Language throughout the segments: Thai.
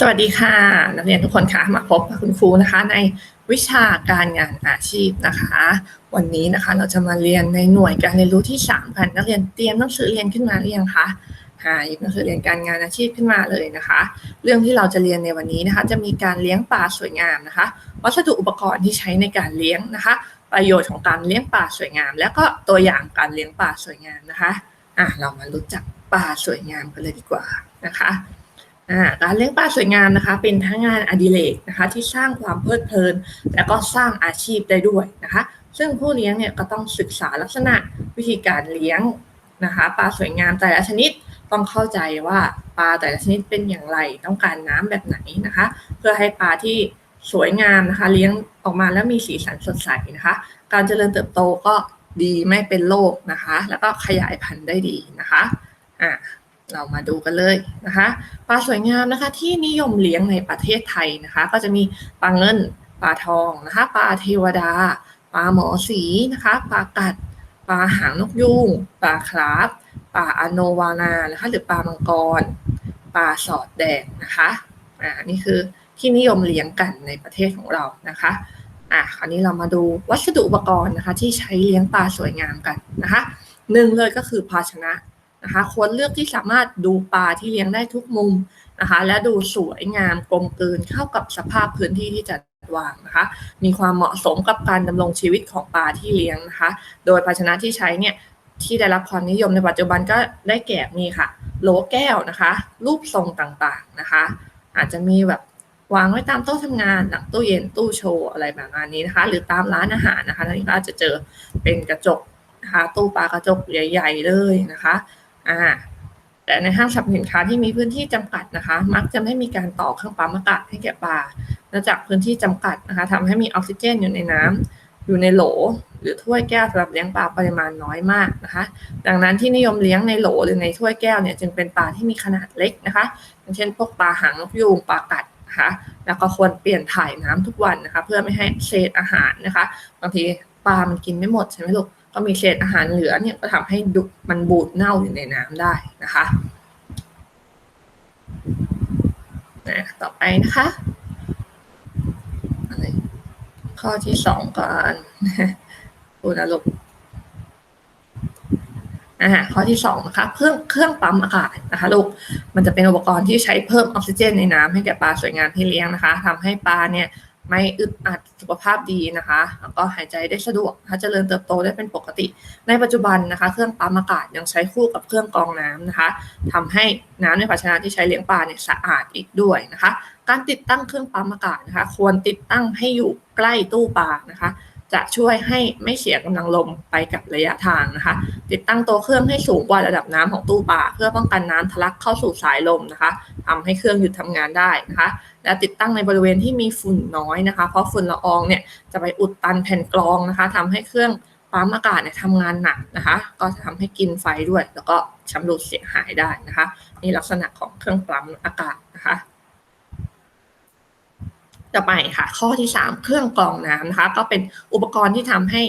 สวัสดีค่ะ นักเรียนทุกคนคะมาพบกับคุณครูนะคะ ในวิชาการงานอาชีพนะคะ วันนี้นะคะเราจะมาเรียนในหน่วยการเรียนรู้ที่3กันนักเรียนเตรียมหนังสือเรียนขึ้นมาหรือยังคะหาหยิบหนังสือเรียนการงานอาชีพขึ้นมาเลยนะคะ เรื่องที่เราจะเรียนในวันนี้นะคะ จะมีการเลี้ยงปลาสวยงามนะคะ วัสดุอุปกรณ์ที่ใช้ในการเลี้ยงนะคะ ประโยชน์ของการเลี้ยงปลาสวยงาม และก็ตัวอย่างการเลี้ยงปลาสวยงามนะคะอะเรามารู้จักปลาสวยงามกันเลยดีกว่านะคะ การเลี้ยงปลาสวยงามนะคะ เป็นทั้งงานอดิเรกนะคะ ที่สร้างความเพลิดเพลิน และก็สร้างอาชีพได้ด้วยนะคะ ซึ่งผู้เลี้ยงเนี่ยก็ต้องศึกษาลักษณะวิธีการเลี้ยงนะคะปลาสวยงามแต่ละชนิดต้องเข้าใจว่าปลาแต่ละชนิดเป็นอย่างไรต้องการน้ำแบบไหนนะคะ เพื่อให้ปลาที่สวยงามนะคะ เลี้ยงออกมาแล้วมีสีสันสดใสนะคะ การเจริญเติบโตก็ดีไม่เป็นโรคนะคะ แล้วก็ขยายพันธุ์ได้ดีนะคะอ่า เรามาดูกันเลยนะคะปลาสวยงามนะคะที่นิยมเลี้ยงในประเทศไทยนะคะ ก็จะมีปลาเงินปลาทองนะคะปลาเทวดาปลาหมอสีนะคะปลากัดปลาหางนกยูงปลาคราฟปลาอโนวานานะคะหรือปลามังกรปลาสอดแดงนะคะอ่านี่คือที่นิยมเลี้ยงกันในประเทศของเรานะคะอะคราวนี้เรามาดูวัสดุอุปกรณ์นะคะ ที่ใช้เลี้ยงปลาสวยงามกันนะคะหนึ่งเลยก็คือภาชนะ นะคะควรเลือกที่สามารถดูปลาที่เลี้ยงได้ทุกมุมนะคะและดูสวยงามกลมกลืนเข้ากับสภาพพื้นที่ที่จะวางนะคะมีความเหมาะสมกับการดำรงชีวิตของปลาที่เลี้ยงนะคะ โดยภาชนะที่ใช้เนี่ยที่ได้รับความนิยมในปัจจุบันก็ได้แก่มีค่ะโหลแก้วนะคะ รูปทรงต่างๆนะคะ อาจจะมีแบบวางไว้ตามโต๊ะทำงานหลังตู้เย็นตู้โชว์อะไรแบบนี้นะคะ หรือตามร้านอาหารนะคะนี่ก็อาจจะเจอเป็นกระจกนะคะตู้ปลากระจกใหญ่ ๆ เลยนะคะ อ่าแต่ในห้างสรรพสินค้าที่มีพื้นที่จำกัดนะคะ มักจะไม่มีการต่อเครื่องปั๊มอากาศให้แก่ปลาเนื่องจากพื้นที่จำกัดนะคะทำให้มีออกซิเจนอยู่ในน้ำอยู่ในโหล หรือถ้วยแก้วสำหรับเลี้ยงปลาปริมาณน้อยมากนะคะ ดังนั้นที่นิยมเลี้ยงในโหลหรือในถ้วยแก้วเนี่ยจึงเป็นปลาที่มีขนาดเล็กนะคะอย่างเช่น พวกปลาหางนกยูงปลากัดนะคะแล้วก็ควรเปลี่ยนถ่ายน้ำทุกวันนะคะ เพื่อไม่ให้เศษอาหารนะคะ บางทีปลามันกินไม่หมดใช่ไหมลูก ก็มีเศษอาหารเหลือเนี่ยก็ทำให้ดุมันบูดเน่าอยู่ในน้ำได้นะคะนะต่อไปนะคะอะไรข้อที่สองก่อนดูนะลูกอ่าข้อที่สองนะคะเครื่องเครื่องปั๊มอากาศนะคะลูกมันจะเป็นอุปกรณ์ที่ใช้เพิ่มออกซิเจนในน้ำให้แก่ปลาสวยงามที่เลี้ยงนะคะทำให้ปลาเนี่ย ไม่อึดอัดสุขภาพดีนะคะแล้วก็หายใจได้สะดวกถ้าเจริญเติบโตได้เป็นปกติ ในปัจจุบันนะคะ เครื่องปั๊มอากาศยังใช้คู่กับเครื่องกรองน้ำนะคะทำให้น้ำในภาชนะที่ใช้เลี้ยงปลาเนี่ยสะอาดอีกด้วยนะคะ การติดตั้งเครื่องปั๊มอากาศนะคะ ควรติดตั้งให้อยู่ใกล้ตู้ปลานะคะ จะช่วยให้ไม่เสียกำลังลมไปกับระยะทางนะคะ ติดตั้งตัวเครื่องให้สูงกว่าระดับน้ำของตู้ปลาเพื่อป้องกันน้ำทะลักเข้าสู่สายลมนะคะทำให้เครื่องหยุดทำงานได้นะคะ และติดตั้งในบริเวณที่มีฝุ่นน้อยนะคะ เพราะฝุ่นละอองเนี่ยจะไปอุดตันแผ่นกรองนะคะทำให้เครื่องปั๊มอากาศเนี่ยทำงานหนักนะคะ ก็จะทำให้กินไฟด้วย แล้วก็ชำรุดเสียหายได้นะคะ นี่ลักษณะของเครื่องปั๊มอากาศนะคะ ต่อไปค่ะ ข้อที่ 3 เครื่องกรองน้ำนะคะ ก็เป็นอุปกรณ์ที่ทำให้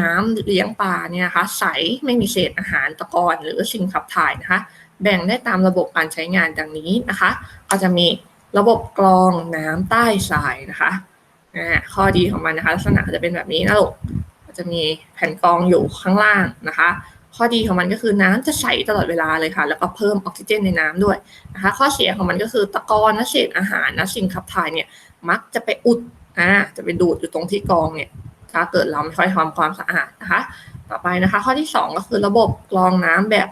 น้ำเลี้ยงปลาเนี่ยนะคะใสไม่มีเศษอาหารตะกอนหรือสิ่งขับถ่ายนะคะ แบ่งได้ตามระบบการใช้งานดังนี้นะคะ ก็จะมีระบบกรองน้ำใต้ทรายนะคะข้อดีของมันนะคะลักษณะจะเป็นแบบนี้นะลูกจะมีแผ่นกรองอยู่ข้างล่างนะคะ ข้อดีของมันก็คือน้ำจะใสตลอดเวลาเลยค่ะ แล้วก็เพิ่มออกซิเจนในน้ำด้วยนะคะ ข้อเสียของมันก็คือตะกอนและเศษอาหารและสิ่งขับถ่ายเนี่ย มักจะไปอุดอ่าจะไปดูดอยู่ตรงที่กองเนี่ยถ้าเกิดเราไม่ค่อยทำความสะอาดนะคะ ต่อไปนะคะ ข้อที่ 2 ก็คือระบบกรองน้ำแบบ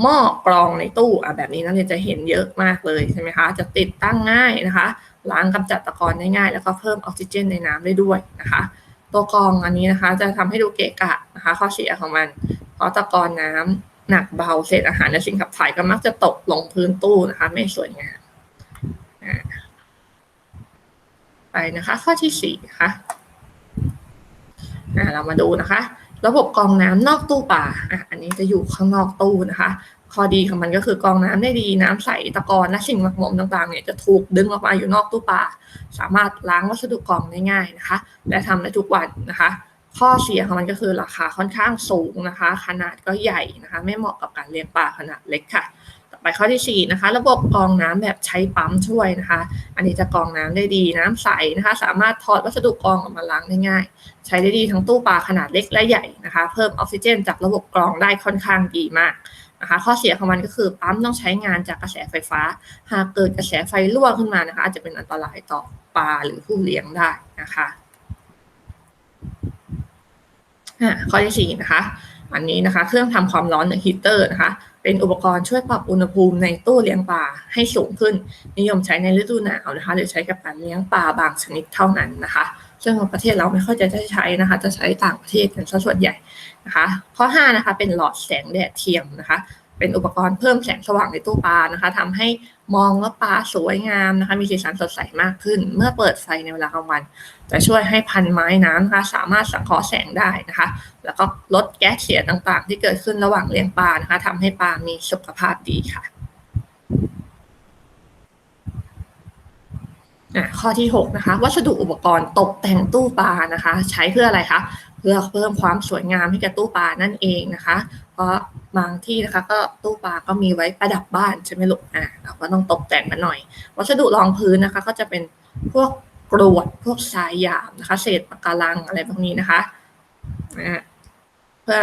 หม้อกรองในตู้อะแบบนี้นักเรียนจะเห็นเยอะมากเลยใช่ไหมคะ จะติดตั้งง่ายนะคะ ล้างกำจัดตะกอนได้ง่าย แล้วก็เพิ่มออกซิเจนในน้ำได้ด้วยนะคะ ตัวกรองอันนี้นะคะ จะทำให้ดูเกะกะนะคะ ข้อเสียของมัน เพราะตะกอนน้ำหนักเบาเศษอาหารและสิ่งขับถ่ายก็มักจะตกลงพื้นตู้นะคะ ไม่สวยงาม ไปนะคะ ข้อที่สี่ค่ะเรามาดูนะคะ ระบบกรองน้ำนอกตู้ปลาอะอันนี้จะอยู่ข้างนอกตู้นะคะ ข้อดีของมันก็คือกรองน้ำได้ดีน้ำใสตะกอนและสิ่งหมักหมมต่างๆเนี่ยจะถูกดึงออกมาอยู่นอกตู้ปลาสามารถล้างวัสดุกรองได้ง่ายนะคะ และทำได้ทุกวันนะคะ ข้อเสียของมันก็คือราคาค่อนข้างสูงนะคะ ขนาดก็ใหญ่นะคะ ไม่เหมาะกับการเลี้ยงปลาขนาดเล็กค่ะ ไปข้อที่ 4 นะคะ ระบบกรองน้ำแบบใช้ปั๊มช่วยนะคะ อันนี้จะกรองน้ำได้ดีน้ำใสนะคะ สามารถถอดวัสดุกรองออกมาล้างได้ง่าย ใช้ได้ดีทั้งตู้ปลาขนาดเล็กและใหญ่นะคะ เพิ่มออกซิเจน จากระบบกรองได้ค่อนข้างดีมากนะคะ ข้อเสียของมันก็คือปั๊มต้องใช้งานจากกระแสไฟฟ้า หากเกิดกระแสไฟรั่วขึ้นมานะคะ อาจจะเป็นอันตรายต่อปลาหรือผู้เลี้ยงได้นะคะอะข้อที่สี่นะคะอันนี้นะคะ เครื่องทำความร้อนหรือฮีเตอร์นะคะ เป็นอุปกรณ์ช่วยปรับอุณหภูมิในตู้เลี้ยงปลาให้สูงขึ้น นิยมใช้ในฤดูหนาวนะคะหรือใช้กับการเลี้ยงปลาบางชนิดเท่านั้นนะคะ ซึ่งประเทศเราไม่ค่อยจะได้ใช้นะคะ จะใช้ต่างประเทศกันซะส่วนใหญ่นะคะ ข้อ5นะคะเป็นหลอดแสงแดดเทียมนะคะ เป็นอุปกรณ์เพิ่มแสงสว่างในตู้ปลานะคะทำให้มองว่าปลาสวยงามนะคะ มีสีสันสดใสมากขึ้น เมื่อเปิดไฟในเวลากลางวัน จะช่วยให้พันไม้น้ำนะคะสามารถสังเคราะห์แสงได้นะคะ แล้วก็ลดแก๊สเสียต่างๆ ที่เกิดขึ้นระหว่างเลี้ยงปลานะคะทำให้ปลามีสุขภาพดีค่ะอะข้อที่ 6 นะคะ วัสดุอุปกรณ์ตกแต่งตู้ปลานะคะ ใช้เพื่ออะไรคะ พื่อเพิ่มความสวยงามให้กับตู้ปลานั่นเองนะคะ เพราะบางที่นะคะก็ตู้ปลาก็มีไว้ประดับบ้านใช่ไหมลูกอะเราก็ต้องตกแต่งมันหน่อย วัสดุรองพื้นนะคะ ก็จะเป็นพวกกรวดพวกทรายหยาบนะคะ เศษปะการังอะไรพวกนี้นะคะนะเพื่อ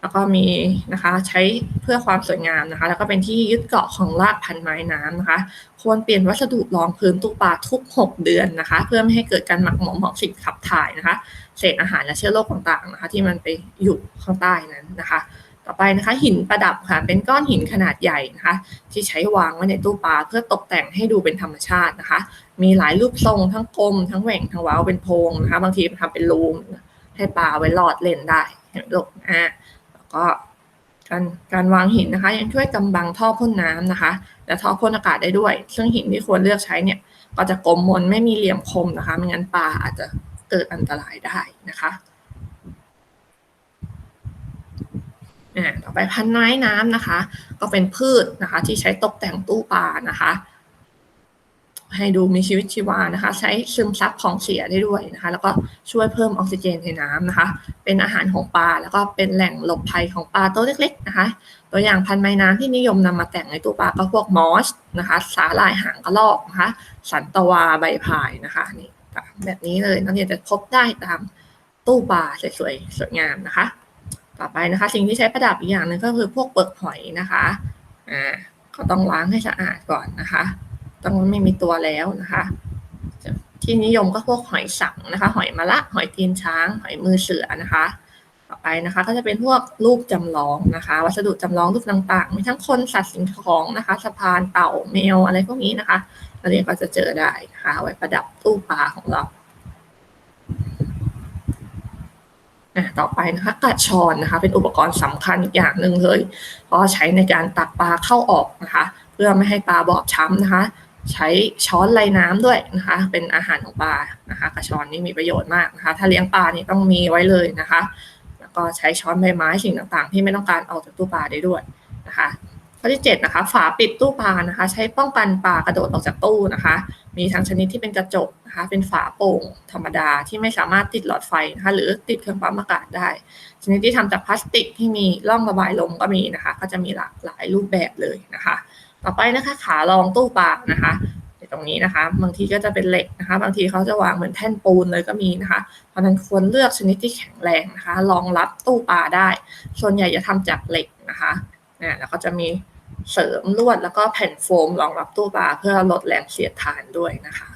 แล้วก็มีนะคะใช้เพื่อความสวยงามนะคะ แล้วก็เป็นที่ยึดเกาะของรากพันไม้น้ำนะคะ ควรเปลี่ยนวัสดุรองพื้นตู้ปลาทุก 6 เดือนนะคะ เพื่อไม่ให้เกิดการหมักหมมของสิ่งขับถ่ายนะคะ เศษอาหารและเชื้อโรคต่างๆนะคะที่มันไปอยู่ข้างใต้นั้นนะคะ ต่อไปนะคะหินประดับค่ะเป็นก้อนหินขนาดใหญ่นะคะที่ใช้วางไว้ในตู้ปลาเพื่อตกแต่งให้ดูเป็นธรรมชาตินะคะ มีหลายรูปทรงทั้งกลม ทั้งแหว่งทั้งเว้าเป็นโพรงนะคะบางทีทำเป็นรูมให้ปลาไว้หลอดเล่นได้เห็นลูกอะแล้วก็การการวางหินนะคะ ยังช่วยกำบังท่อพ่นน้ำนะคะ และท่อพ่นอากาศได้ด้วย ซึ่งหินที่ควรเลือกใช้เนี่ย ก็จะกลมมนไม่มีเหลี่ยมคมนะคะไม่งั้นปลาอาจจะ เกิดอันตรายได้นะคะต่อไปพันไม้น้ำนะคะ ก็เป็นพืชนะคะ ที่ใช้ตกแต่งตู้ปลานะคะ ให้ดูมีชีวิตชีวานะคะ ใช้ซึมซับของเสียได้ด้วยนะคะ แล้วก็ช่วยเพิ่มออกซิเจนในน้ำนะคะ เป็นอาหารของปลาแล้วก็เป็นแหล่งหลบภัยของปลาตัวเล็ก ๆ นะคะ ตัวอย่างพันไม้น้ำที่นิยมนำมาแต่งในตู้ปลาก็พวกมอสนะคะ สาลายหางกระรอกนะคะ สันตวาใบพายนะคะนี่ แบบนี้เลยนักเรียนจะพบได้ตามตู้ปลาสวยๆสวยงามนะคะ ต่อไปนะคะ สิ่งที่ใช้ประดับอีกอย่างหนึ่งก็คือพวกเปลือกหอยนะคะอ่าก็ต้องล้างให้สะอาดก่อนนะคะ ต้องไม่มีตัวแล้วนะคะ ที่นิยมก็พวกหอยสังนะคะ หอยมะละหอยตีนช้าง หอยมือเสือนะคะ ไปนะคะ ก็จะเป็นพวกรูปจำลองนะคะ วัสดุจำลองรูปต่างๆ มีทั้งคนสัตว์สิ่งของนะคะ สะพานเต่าแมวอะไรพวกนี้นะคะเราเรียนก็จะเจอได้นะคะไว้ประดับตู้ปลาของเราต่อไปนะคะกระชอนนะคะ เป็นอุปกรณ์สำคัญอีกอย่างหนึ่งเลย เพราะใช้ในการตักปลาเข้าออกนะคะ เพื่อไม่ให้ปลาบอบช้ำนะคะ ใช้ช้อนไล่น้ำด้วยนะคะ เป็นอาหารของปลานะคะกระชอนนี่มีประโยชน์มากนะคะ ถ้าเลี้ยงปลานี่ต้องมีไว้เลยนะคะ ก็ใช้ช้อนใบไม้สิ่งต่างๆ ที่ไม่ต้องการออกจากตู้ปลาได้ด้วยนะคะข้อที่7นะคะฝาปิดตู้ปลานะคะ ใช้ป้องกันปลากระโดดออกจากตู้นะคะ มีทั้งชนิดที่เป็นกระจกนะคะ เป็นฝาโป่งธรรมดาที่ไม่สามารถติดหลอดไฟนะคะ หรือติดเครื่องปั๊มอากาศได้ ชนิดที่ทำจากพลาสติกที่มีร่องระบายลมก็มีนะคะ ก็จะมีหลากหลายรูปแบบเลยนะคะ ต่อไปนะคะขารองตู้ปลานะคะ ตรงนี้นะคะ บางทีก็จะเป็นเหล็กนะคะ บางทีเขาจะวางเหมือนแท่นปูนเลยก็มีนะคะ เพราะนั้นควรเลือกชนิดที่แข็งแรงนะคะ รองรับตู้ปลาได้ ส่วนใหญ่จะทำจากเหล็กนะคะนะแล้วก็จะมีเสริมลวดแล้วก็แผ่นโฟมรองรับตู้ปลาเพื่อลดแรงเสียดทานด้วยนะคะ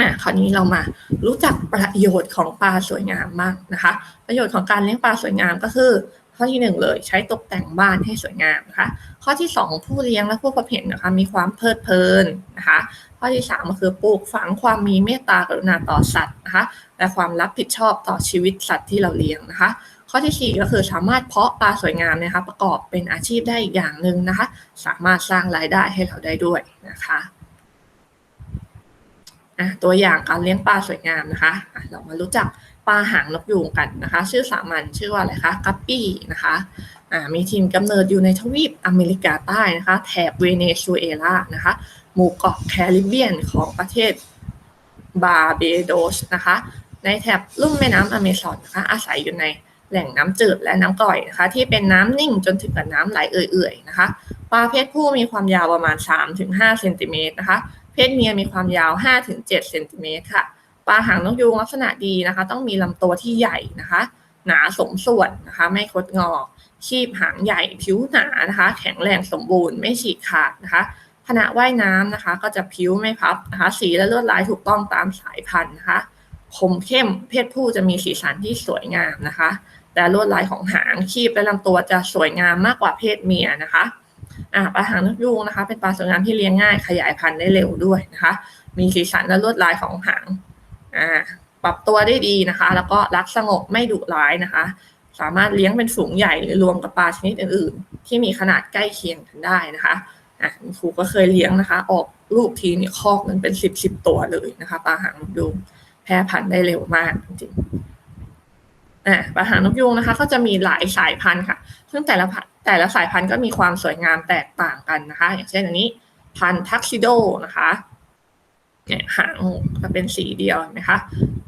อะคราวนี้เรามารู้จักประโยชน์ของปลาสวยงามมากนะคะ ประโยชน์ของการเลี้ยงปลาสวยงามก็คือ ข้อที่หนึ่งเลยใช้ตกแต่งบ้านให้สวยงามนะคะข้อที่สองผู้เลี้ยงและผู้ประเภทนนะคะมีความเพลิดเพลินนะคะข้อที่สามก็คือปลูกฝังความมีเมตตากรุณาต่อสัตว์นะคะและความรับผิดชอบต่อชีวิตสัตว์ที่เราเลี้ยงนะคะ ข้อที่ 4 ก็คือสามารถเพาะปลาสวยงามนะคะประกอบเป็นอาชีพได้อีกอย่างหนึ่งนะคะ สามารถสร้างรายได้ให้เราได้ด้วยนะคะตัวอย่างการเลี้ยงปลาสวยงามนะคะ เรามารู้จัก ปลาหางนกยูงกันนะคะ ชื่อสามัญชื่อว่าอะไรคะกัปปี้นะคะมีถิ่นกำเนิดอยู่ในทวีปอเมริกาใต้นะคะ แถบเวเนซุเอลานะคะ หมู่เกาะแคริบเบียนของประเทศบาเบโดสนะคะ ในแถบลุ่มแม่น้ำอเมซอนนะคะ อาศัยอยู่ในแหล่งน้ำจืดและน้ำก่อยนะคะ ที่เป็นน้ำนิ่งจนถึงกับน้ำไหลเอื่อยๆนะคะปลาเพศผู้มีความยาวประมาณ 3-5เซนติเมตรนะคะ เพศเมียมีความยาว 5-7เซนติเมตรค่ะ ปลาหางนกยูงลักษณะดีนะคะ ต้องมีลำตัวที่ใหญ่นะคะ หนาสมส่วนนะคะ ไม่คดงอคีบหางใหญ่ผิวหนานะคะ แข็งแรงสมบูรณ์ไม่ฉีกขาดนะคะขณะว่ายน้ำนะคะ ก็จะผิวไม่พับนะคะ สีและลวดลายถูกต้องตามสายพันธุ์นะคะคมเข้มเพศผู้จะมีสีสันที่สวยงามนะคะ แต่ลวดลายของหางคีบและลำตัวจะสวยงามมากกว่าเพศเมียนะคะอ่าปลาหางนกยูงนะคะ เป็นปลาสวยงามที่เลี้ยงง่ายขยายพันธุ์ได้เร็วด้วยนะคะ มีสีสันและลวดลายของหาง อ่าปรับตัวได้ดีนะคะ แล้วก็รักสงบไม่ดุร้ายนะคะ สามารถเลี้ยงเป็นฝูงใหญ่หรือรวมกับปลาชนิดอื่นๆ ที่มีขนาดใกล้เคียงกันได้นะคะอะครูก็เคยเลี้ยงนะคะ ออกลูกทีเนี่ยคอกมันเป็นสิบสิบตัวเลยนะคะปลาหางนกยูงแพร่พันธุ์ได้เร็วมากจริงๆอะปลาหางนกยูงนะคะ ก็จะมีหลายสายพันธุ์ค่ะ ซึ่งแต่ละแต่ละสายพันธุ์ก็มีความสวยงามแตกต่างกันนะคะ อย่างเช่นอันนี้พันธุ์ทักซิโดนะคะ เนี่ยหางจะเป็นสีเดียวนะคะ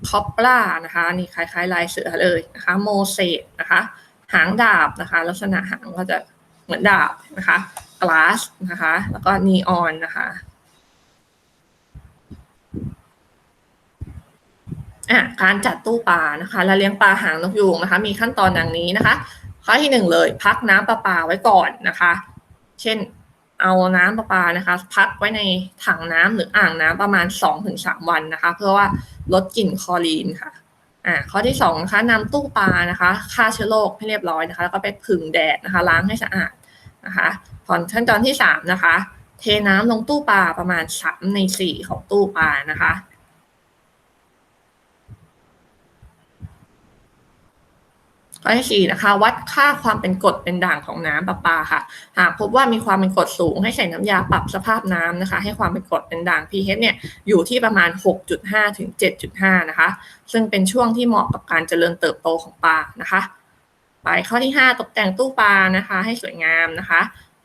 คอปปลานะคะนี่คล้ายๆ ลายเสือเลยนะคะโมเสสนะคะหางดาบนะคะ ลักษณะหางก็จะเหมือนดาบนะคะกลาสนะคะ แล้วก็นีออนนะคะอะการจัดตู้ปลานะคะและเลี้ยงปลาหางนกยูงนะคะ มีขั้นตอนดังนี้นะคะ ข้อที่หนึ่งเลย พักน้ำประปาไว้ก่อนนะคะ เช่น เอาน้ำประปานะคะ พักไว้ในถังน้ำหรืออ่างน้ำประมาณ 2-3 วันนะคะ เพื่อว่าลดกลิ่นคลอรีนค่ะอ่าข้อที่สองนะคะนำตู้ปลานะคะฆ่าเชื้อโรคให้เรียบร้อยนะคะ แล้วก็ไปผึ่งแดดนะคะ ล้างให้สะอาดนะคะพอขั้นตอนที่สามนะคะ เทน้ำลงตู้ปลาประมาณสามในสี่ของตู้ปลานะคะ ข้อที่สี่นะคะ วัดค่าความเป็นกรดเป็นด่างของน้ำประปาค่ะ หากพบว่ามีความเป็นกรดสูง ให้ใส่น้ำยาปรับสภาพน้ำนะคะ ให้ความเป็นกรดเป็นด่าง pH เนี่ยอยู่ที่ประมาณ 6.5 ถึง 7.5 นะคะ ซึ่งเป็นช่วงที่เหมาะกับการเจริญเติบโตของปลานะคะ ไปข้อที่ 5 ตกแต่งตู้ปลานะคะ ให้สวยงามนะคะ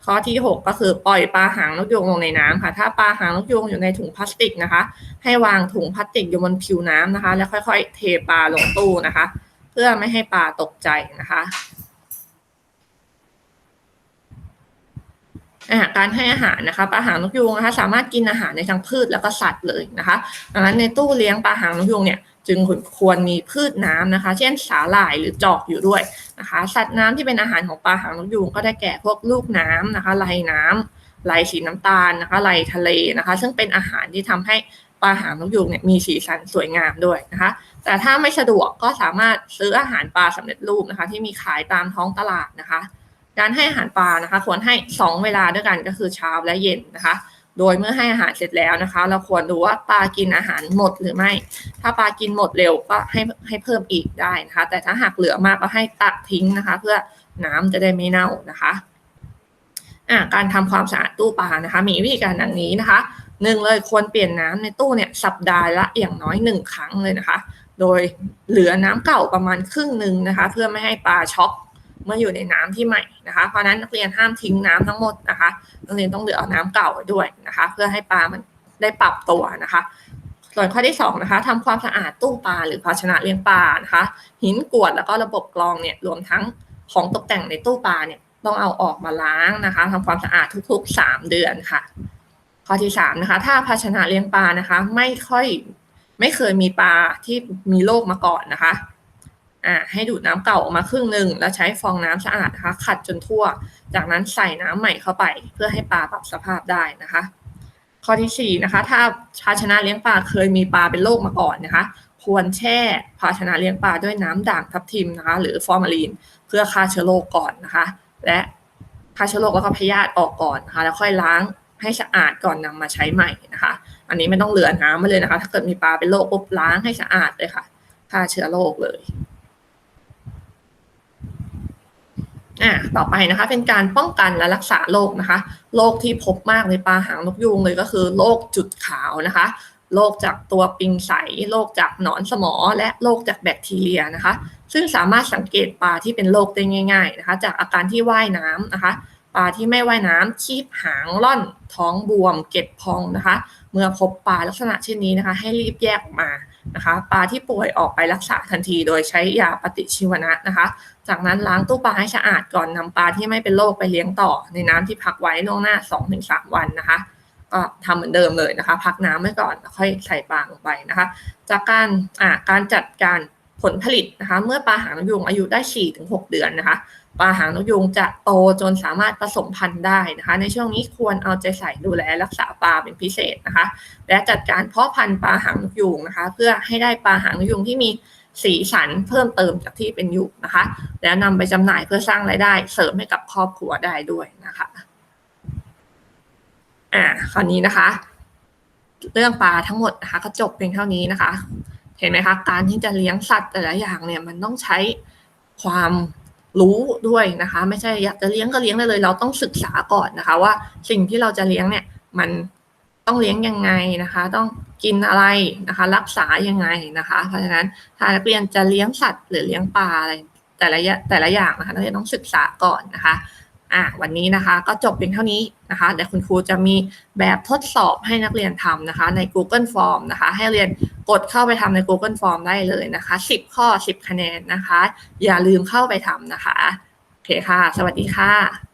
ข้อที่ 6 ก็คือปล่อยปลาหางนกยูงลงในน้ำค่ะ ถ้าปลาหางนกยูงอยู่ในถุงพลาสติกนะคะ ให้วางถุงพลาสติกอยู่บนผิวน้ำนะคะ แล้วค่อยๆ เทปลาลงตู้นะคะ เพื่อไม่ให้ปลาตกใจนะคะอาหารการให้อาหารนะคะปลาหางนกยูงนะคะสามารถกินอาหารในทั้งพืชแล้วก็สัตว์เลยนะคะดังนั้นในตู้เลี้ยงปลาหางนกยูงเนี่ยจึงควรมีพืชน้ำนะคะ เช่นสาหร่ายหรือจอกอยู่ด้วยนะคะ สัตว์น้ำที่เป็นอาหารของปลาหางนกยูงก็ได้แก่พวกลูกน้ำนะคะไหลน้ำไหลสีน้ำตาลนะคะไหลทะเลนะคะ ซึ่งเป็นอาหารที่ทำให้ ปลาหางนกยูงเนี่ยมีสีสันสวยงามด้วยนะคะ แต่ถ้าไม่สะดวกก็สามารถซื้ออาหารปลาสำเร็จรูปนะคะ ที่มีขายตามท้องตลาดนะคะ การให้อาหารปลานะคะ ควรให้ 2 เวลาด้วยกันก็คือเช้าและเย็นนะคะ โดยเมื่อให้อาหารเสร็จแล้วนะคะ เราควรดูว่าปลากินอาหารหมดหรือไม่ ถ้าปลากินหมดเร็วก็ให้ให้เพิ่มอีกได้นะคะ แต่ถ้าหากเหลือมากก็ให้ตักทิ้งนะคะ เพื่อน้ำจะได้ไม่เน่านะคะการทำความสะอาดตู้ปลานะคะ มีวิธีการดังนี้นะคะ หนึ่งเลยควรเปลี่ยนน้ำในตู้เนี่ยสัปดาห์ละอย่างน้อยหนึ่งครั้งเลยนะคะ โดยเหลือน้ำเก่าประมาณครึ่งหนึ่งนะคะ เพื่อไม่ให้ปลาช็อกเมื่ออยู่ในน้ำที่ใหม่นะคะ เพราะนั้นนักเรียนห้ามทิ้งน้ำทั้งหมดนะคะ นักเรียนต้องเหลือเอาน้ำเก่าด้วยนะคะ เพื่อให้ปลามันได้ปรับตัวนะคะ ส่วนข้อที่2นะคะทำความสะอาดตู้ปลาหรือภาชนะเลี้ยงปลานะคะ หินกวดแล้วก็ระบบกรองเนี่ยรวมทั้งของตกแต่งในตู้ปลาเนี่ยต้องเอาออกมาล้างนะคะทำความสะอาดทุกๆ 3 เดือนค่ะ ข้อที่3นะคะ ถ้าภาชนะเลี้ยงปลานะคะ ไม่ค่อยไม่เคยมีปลาที่มีโรคมาก่อนนะคะอ่าให้ดูดน้ำเก่าออกมาครึ่งหนึ่งแล้วใช้ฟองน้ำสะอาดนะคะ ขัดจนทั่ว จากนั้นใส่น้ำใหม่เข้าไป เพื่อให้ปลาปรับสภาพได้นะคะ ข้อที่4นะคะ ถ้าภาชนะเลี้ยงปลาเคยมีปลาเป็นโรคมาก่อนนะคะ ควรแช่ภาชนะเลี้ยงปลาด้วยน้ำด่างทับทิมนะคะ หรือฟอร์มาลีน เพื่อฆ่าเชื้อโรคก่อนนะคะ และฆ่าเชื้อโรคแล้วก็พยาธิออกก่อนนะคะ แล้วค่อยล้าง ให้สะอาดก่อนนำมาใช้ใหม่นะคะ อันนี้ไม่ต้องเหลือน้ำมาเลยนะคะ ถ้าเกิดมีปลาเป็นโรคปุ๊บล้างให้สะอาดเลยค่ะฆ่าเชื้อโรคเลยอ่าต่อไปนะคะ เป็นการป้องกันและรักษาโรคนะคะโรคที่พบมากในปลาหางนกยูงเลยก็คือโรคจุดขาวนะคะโรคจากตัวปิงใสโรคจากหนอนสมอ และโรคจากแบคทีเรียนะคะ ซึ่งสามารถสังเกตปลาที่เป็นโรคได้ง่าย ๆนะคะ จากอาการที่ว่ายน้ำนะคะ ปลาที่ไม่ว่ายน้ำคีบหางล่อนท้องบวม เก็ดพองนะคะ เมื่อพบปลาลักษณะเช่นนี้นะคะ ให้รีบแยกออกมานะคะปลาที่ป่วยออกไปรักษาทันที โดยใช้ยาปฏิชีวนะนะคะ จากนั้นล้างตู้ปลาให้สะอาดก่อนนำปลาที่ไม่เป็นโรคไปเลี้ยงต่อ ในน้ำที่พักไว้ล่วงหน้า 2-3 วันนะคะก็ทำเหมือนเดิมเลยนะคะ พักน้ำไว้ก่อนแล้วค่อยใส่ปลาลงไปนะคะ จากการการจัดการผลผลิตนะคะ เมื่อปลาหางนกยูงอายุได้ 4-6 เดือนนะคะ ปลาหางนกยูงจะโตจนสามารถผสมพันธุ์ได้นะคะ ในช่วงนี้ควรเอาใจใส่ดูแลรักษาปลาเป็นพิเศษนะคะ และจัดการเพาะพันธุ์ปลาหางนกยูงนะคะ เพื่อให้ได้ปลาหางนกยูงที่มีสีสันเพิ่มเติมจากที่เป็นอยู่นะคะ แล้วนำไปจำหน่ายเพื่อสร้างรายได้ เสริมให้กับครอบครัวได้ด้วยนะคะอ่าคราวนี้นะคะ เรื่องปลาทั้งหมดนะคะก็จบเพียงเท่านี้นะคะ เห็นไหมคะ การที่จะเลี้ยงสัตว์แต่ละอย่างเนี่ยมันต้องใช้ความ รู้ด้วยนะคะ ไม่ใช่อยากจะเลี้ยงก็เลี้ยงได้เลย เราต้องศึกษาก่อนนะคะ ว่าสิ่งที่เราจะเลี้ยงเนี่ยมันต้องเลี้ยงยังไงนะคะ ต้องกินอะไรนะคะ รักษายังไงนะคะ เพราะฉะนั้นถ้านักเรียนจะเลี้ยงสัตว์หรือเลี้ยงปลาอะไรแต่ละแต่ละอย่างนะคะนักเรียนต้องศึกษาก่อนนะคะ อะวันนี้นะคะก็จบเพียงเท่านี้นะคะเดี๋ยวคุณครูจะมีแบบทดสอบให้นักเรียนทำนะคะใน Google Form นะคะ ให้เรียนกดเข้าไปทำใน Google Form ได้เลยนะคะ 10 ข้อ 10 คะแนนนะคะ อย่าลืมเข้าไปทำนะคะ โอเคค่ะ สวัสดีค่ะ